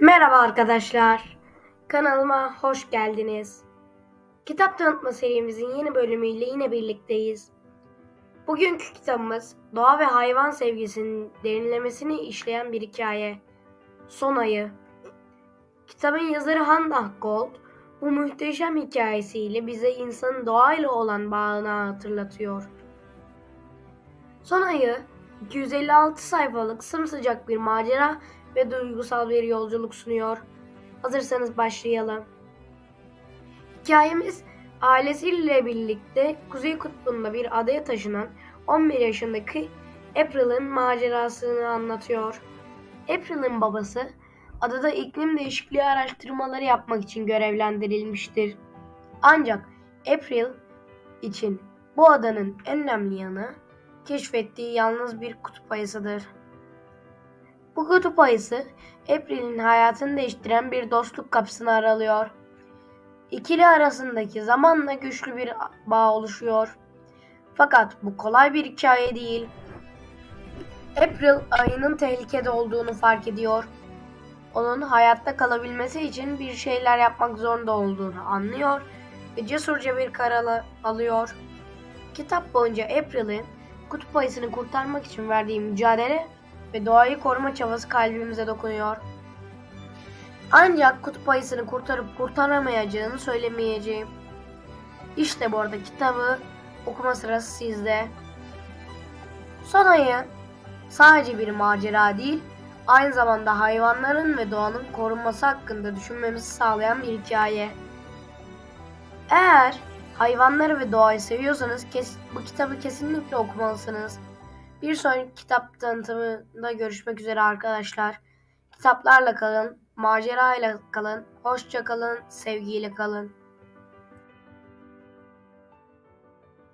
Merhaba arkadaşlar. Kanalıma hoş geldiniz. Kitap tanıtma serimizin yeni bölümüyle yine birlikteyiz. Bugünkü kitabımız doğa ve hayvan sevgisinin derinlemesini işleyen bir hikaye. Son Ayı. Kitabın yazarı Hannah Gold bu muhteşem hikayesiyle bize insanın doğayla olan bağını hatırlatıyor. Son Ayı 256 sayfalık sımsıcak bir macera ve duygusal bir yolculuk sunuyor. Hazırsanız başlayalım. Hikayemiz ailesiyle birlikte Kuzey Kutbu'nda bir adaya taşınan 11 yaşındaki April'ın macerasını anlatıyor. April'ın babası adada iklim değişikliği araştırmaları yapmak için görevlendirilmiştir. Ancak April için bu adanın en önemli yanı keşfettiği yalnız bir kutup ayısıdır. Bu kutup ayısı April'in hayatını değiştiren bir dostluk kapısını aralıyor. İkili arasındaki zamanla güçlü bir bağ oluşuyor. Fakat bu kolay bir hikaye değil. April ayının tehlikede olduğunu fark ediyor. Onun hayatta kalabilmesi için bir şeyler yapmak zorunda olduğunu anlıyor ve cesurca bir karar alıyor. Kitap boyunca April'in kutup ayısını kurtarmak için verdiği mücadele ve doğayı koruma çabası kalbimize dokunuyor. Ancak kutup ayısını kurtarıp kurtaramayacağını söylemeyeceğim. İşte bu arada kitabı okuma sırası sizde. Son ayı sadece bir macera değil, aynı zamanda hayvanların ve doğanın korunması hakkında düşünmemizi sağlayan bir hikaye. Eğer hayvanları ve doğayı seviyorsanız kes, bu kitabı kesinlikle okumalısınız. Bir sonraki kitap tanıtımında görüşmek üzere arkadaşlar. Kitaplarla kalın, macerayla kalın, hoşça kalın, sevgiyle kalın.